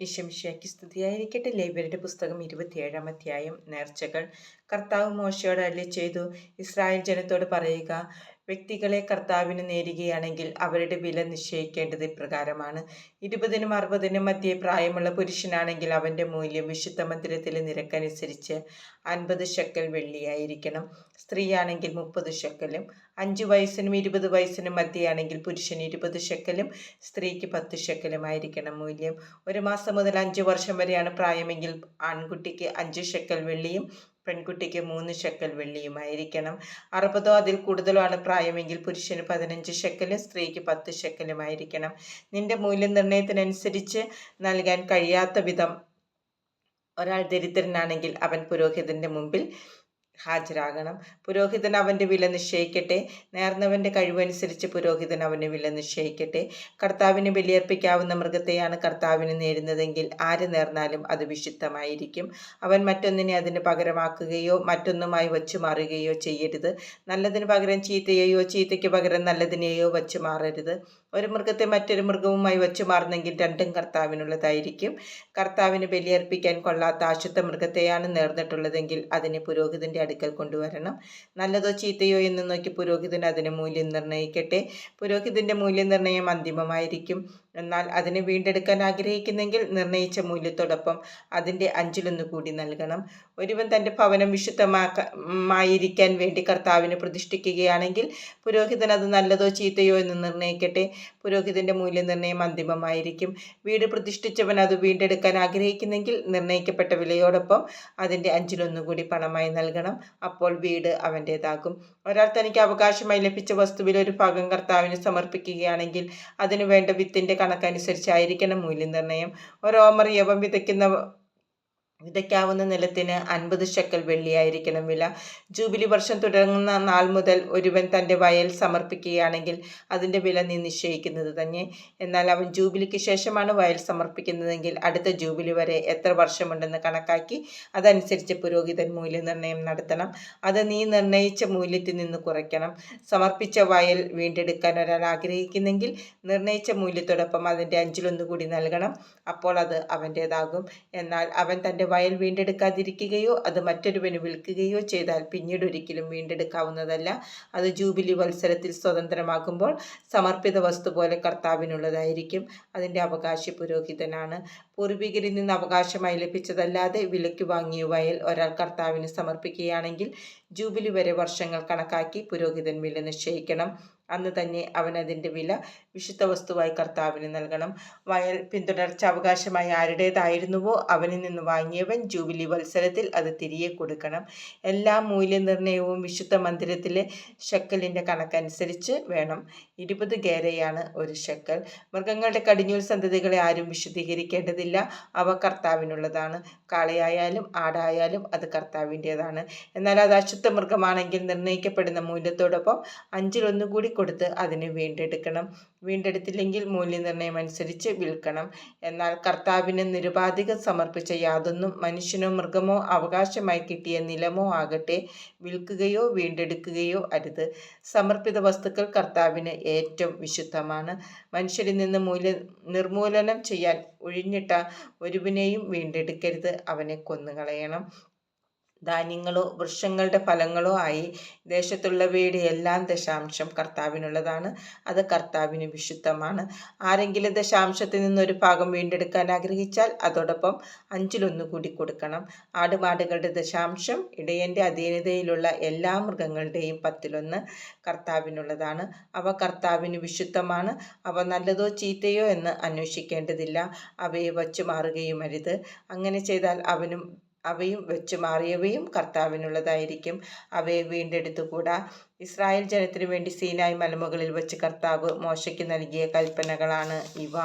ഈശംശയ്ക്ക് സ്തുതിയായിരിക്കട്ടെ. ലൈബ്രറിയുടെ പുസ്തകം ഇരുപത്തിയേഴാം അധ്യായം. നേർച്ചകൾ. കർത്താവ് മോശയോട് അല്ലി ചെയ്തു ഇസ്രായേൽ ജനത്തോട് പറയുക വ്യക്തികളെ കർത്താവിന് നേരുകയാണെങ്കിൽ അവരുടെ വില നിശ്ചയിക്കേണ്ടത് ഇപ്രകാരമാണ്. ഇരുപതിനും അറുപതിനും മധ്യേ പ്രായമുള്ള പുരുഷനാണെങ്കിൽ അവന്റെ മൂല്യം വിശുദ്ധ മന്ദിരത്തിലെ നിരക്കനുസരിച്ച് അൻപത് ശക്കൽ വെള്ളിയായിരിക്കണം. സ്ത്രീയാണെങ്കിൽ മുപ്പത് ശക്കലും അഞ്ച് വയസ്സിനും ഇരുപത് വയസ്സിനും മധ്യയാണെങ്കിൽ പുരുഷന് ഇരുപത് ശക്കലും സ്ത്രീക്ക് പത്ത് ശക്കലുമായിരിക്കണം മൂല്യം. ഒരു മാസം മുതൽ അഞ്ച് വർഷം വരെയാണ് പ്രായമെങ്കിൽ ആൺകുട്ടിക്ക് അഞ്ച് ശക്കൽ വെള്ളിയും പെൺകുട്ടിക്ക് മൂന്ന് ഷെക്കൽ വെള്ളിയുമായിരിക്കണം. അറുപതോ അതിൽ കൂടുതലോ ആണ് പ്രായമെങ്കിൽ പുരുഷന് പതിനഞ്ച് ഷെക്കലും സ്ത്രീക്ക് പത്ത് ഷെക്കലുമായിരിക്കണം. നിന്റെ മൂല്യനിർണയത്തിനനുസരിച്ച് നൽകാൻ കഴിയാത്ത വിധം ഒരാൾ ദരിദ്രനാണെങ്കിൽ അവൻ പുരോഹിതന്റെ മുമ്പിൽ ഹാജരാകണം. പുരോഹിതൻ അവന്റെ വില നിശ്ചയിക്കട്ടെ. നേർന്നവന്റെ കഴിവനുസരിച്ച് പുരോഹിതൻ അവന്റെ വില നിശ്ചയിക്കട്ടെ. കർത്താവിന് ബലിയർപ്പിക്കാവുന്ന മൃഗത്തെയാണ് കർത്താവിന് നേരുന്നതെങ്കിൽ ആര് നേർന്നാലും അത് വിശുദ്ധമായിരിക്കും. അവൻ മറ്റൊന്നിനെ അതിന് പകരമാക്കുകയോ മറ്റൊന്നുമായി വച്ചു മാറുകയോ ചെയ്യരുത്. നല്ലതിന് പകരം ചീത്തയെയോ ചീത്തയ്ക്ക് പകരം നല്ലതിനെയോ വച്ചു മാറരുത്. ഒരു മൃഗത്തെ മറ്റൊരു മൃഗവുമായി വച്ചു മാറുന്നെങ്കിൽ രണ്ടും കർത്താവിനുള്ളതായിരിക്കും. കർത്താവിന് ബലിയർപ്പിക്കാൻ കൊള്ളാത്ത അശുദ്ധ മൃഗത്തെയാണ് നേർന്നിട്ടുള്ളതെങ്കിൽ അതിനെ പുരോഹിതന്റെ അടുക്കൽ കൊണ്ടുവരണം. നല്ലതോ ചീത്തയോ എന്ന് നോക്കി പുരോഹിതൻ അതിന് മൂല്യം നിർണയിക്കട്ടെ. പുരോഹിതന്റെ മൂല്യനിർണയം അന്തിമമായിരിക്കും. എന്നാൽ അതിനെ വീണ്ടെടുക്കാൻ ആഗ്രഹിക്കുന്നെങ്കിൽ നിർണയിച്ച മൂല്യത്തോടൊപ്പം അതിന്റെ അഞ്ചിലൊന്ന് കൂടി നൽകണം. ഒരുവൻ തന്റെ ഭവനം വിശുദ്ധമായിരിക്കാൻ വേണ്ടി കർത്താവിന് പ്രതിഷ്ഠിക്കുകയാണെങ്കിൽ പുരോഹിതൻ അത് നല്ലതോ ചീത്തയോ എന്ന് നിർണയിക്കട്ടെ പുരോഹിതന്റെ മൂല്യനിർണയം അന്തിമമായിരിക്കും. വീട് പ്രതിഷ്ഠിച്ചവൻ അത് വീണ്ടെടുക്കാൻ ആഗ്രഹിക്കുന്നെങ്കിൽ നിർണയിക്കപ്പെട്ട വിലയോടൊപ്പം അതിന്റെ അഞ്ചിലൊന്നു കൂടി പണമായി നൽകണം. അപ്പോൾ വീട് അവന്റേതാകും. ഒരാൾ തനിക്ക് അവകാശമായി ലഭിച്ച വസ്തുവിൽ ഒരു ഭാഗം കർത്താവിന് സമർപ്പിക്കുകയാണെങ്കിൽ അതിനു വേണ്ട വിത്തിന്റെ കണക്കനുസരിച്ചായിരിക്കണം മൂല്യനിർണയം. ഒരു ഓമർ യവം വിതയ്ക്കുന്ന വിതയ്ക്കാവുന്ന നിലത്തിന് അൻപത് ശക്കൽ വെള്ളിയായിരിക്കണം വില. ജൂബിലി വർഷം തുടങ്ങുന്ന നാൾ മുതൽ ഒരുവൻ തന്റെ വയൽ സമർപ്പിക്കുകയാണെങ്കിൽ അതിന്റെ വില നീ നിശ്ചയിക്കുന്നത് തന്നെ. എന്നാൽ അവൻ ജൂബിലിക്ക് ശേഷമാണ് വയൽ സമർപ്പിക്കുന്നതെങ്കിൽ അടുത്ത ജൂബിലി വരെ എത്ര വർഷമുണ്ടെന്ന് കണക്കാക്കി അതനുസരിച്ച് പുരോഹിതൻ മൂല്യനിർണയം നടത്തണം. അത് നീ നിർണയിച്ച മൂല്യത്തിൽ നിന്ന് കുറയ്ക്കണം. സമർപ്പിച്ച വയൽ വീണ്ടെടുക്കാൻ ഒരാൾ ആഗ്രഹിക്കുന്നെങ്കിൽ നിർണയിച്ച മൂല്യത്തോടൊപ്പം അതിന്റെ അഞ്ചിലൊന്നുകൂടി നൽകണം. അപ്പോൾ അത് അവന്റേതാകും. എന്നാൽ അവൻ തന്റെ വയൽ വീണ്ടെടുക്കാതിരിക്കുകയോ അത് മറ്റൊരുവന് വിൽക്കുകയോ ചെയ്താൽ പിന്നീട് ഒരിക്കലും വീണ്ടെടുക്കാവുന്നതല്ല. അത് ജൂബിലി വത്സരത്തിൽ സ്വതന്ത്രമാകുമ്പോൾ സമർപ്പിത വസ്തു പോലെ കർത്താവിനുള്ളതായിരിക്കും. അതിന്റെ അവകാശി പുരോഹിതനാണ്. പൂർവികരിൽ നിന്ന് അവകാശമായി ലഭിച്ചതല്ലാതെ വിലയ്ക്ക് വാങ്ങിയ വയൽ ഒരാൾ കർത്താവിന് സമർപ്പിക്കുകയാണെങ്കിൽ ജൂബിലി വരെ വർഷങ്ങൾ കണക്കാക്കി പുരോഹിതൻ വില നിശ്ചയിക്കണം. അന്ന് തന്നെ അവൻ അതിന്റെ വില വിശുദ്ധ വസ്തുവായി കർത്താവിന് നൽകണം. വയൽ പിന്തുടർച്ച അവകാശമായി ആരുടേതായിരുന്നുവോ അവനിൽ നിന്ന് വാങ്ങിയവൻ ജൂബിലി വത്സരത്തിൽ അത് തിരികെ കൊടുക്കണം. എല്ലാ മൂല്യനിർണയവും വിശുദ്ധ മന്ദിരത്തിലെ ഷക്കലിന്റെ കണക്കനുസരിച്ച് വേണം. ഇരുപത് ഗേരയാണ് ഒരു ഷക്കൽ. മൃഗങ്ങളുടെ കടിഞ്ഞൂൽ സന്തതികളെ ആരും വിശദീകരിക്കേണ്ടതില്ല അവ കർത്താവിനുള്ളതാണ്. കാളയായാലും ആടായാലും അത് കർത്താവിന്റേതാണ്. എന്നാൽ അത് അശുദ്ധ മൃഗമാണെങ്കിൽ നിർണയിക്കപ്പെടുന്ന മൂല്യത്തോടൊപ്പം അഞ്ചിലൊന്നുകൂടി കൊടുത്ത് അതിനെ വീണ്ടെടുക്കണം. വീണ്ടെടുത്തില്ലെങ്കിൽ മൂല്യനിർണയം അനുസരിച്ച് വിൽക്കണം. എന്നാൽ കർത്താവിന് നിരുപാധികം സമർപ്പിച്ച യാതൊന്നും മനുഷ്യനോ മൃഗമോ അവകാശമായി കിട്ടിയ നിലമോ ആകട്ടെ വിൽക്കുകയോ വീണ്ടെടുക്കുകയോ അരുത്. സമർപ്പിത വസ്തുക്കൾ കർത്താവിന് ഏറ്റവും വിശുദ്ധമാണ്. മനുഷ്യരിൽ നിന്ന് മൂല്യ നിർമൂലനം ചെയ്യാൻ ഒഴിഞ്ഞിട്ട ഒരുവിനെയും വീണ്ടെടുക്കരുത്. അവനെ കൊന്നുകളയണം. ധാന്യങ്ങളോ വൃക്ഷങ്ങളുടെ ഫലങ്ങളോ ആയി ദേശത്തുള്ളവയുടെ എല്ലാം ദശാംശം കർത്താവിനുള്ളതാണ്. അത് കർത്താവിന് വിശുദ്ധമാണ്. ആരെങ്കിലും ദശാംശത്തിൽ നിന്നൊരു ഭാഗം വീണ്ടെടുക്കാൻ ആഗ്രഹിച്ചാൽ അതോടൊപ്പം അഞ്ചിലൊന്നു കൂടി കൊടുക്കണം. ആടുമാടുകളുടെ ദശാംശം ഇടയന്റെ അധീനതയിലുള്ള എല്ലാ മൃഗങ്ങളുടെയും പത്തിലൊന്ന് കർത്താവിനുള്ളതാണ്. അവ കർത്താവിന് വിശുദ്ധമാണ്. അവ നല്ലതോ ചീത്തയോ എന്ന് അന്വേഷിക്കേണ്ടതില്ല. അവയെ വച്ചു മാറുകയും അരുത് അങ്ങനെ ചെയ്താൽ അവനും അവയും വെച്ചു മാറിയവയും കർത്താവിനുള്ളതായിരിക്കും. അവയെ വീണ്ടെടുത്തുകൂടാ. ഇസ്രായേൽ ജനത്തിനു വേണ്ടി സീനായ് മലമുകളിൽ വെച്ച് കർത്താവ് മോശയ്ക്ക് നൽകിയ കൽപ്പനകളാണ് ഇവ.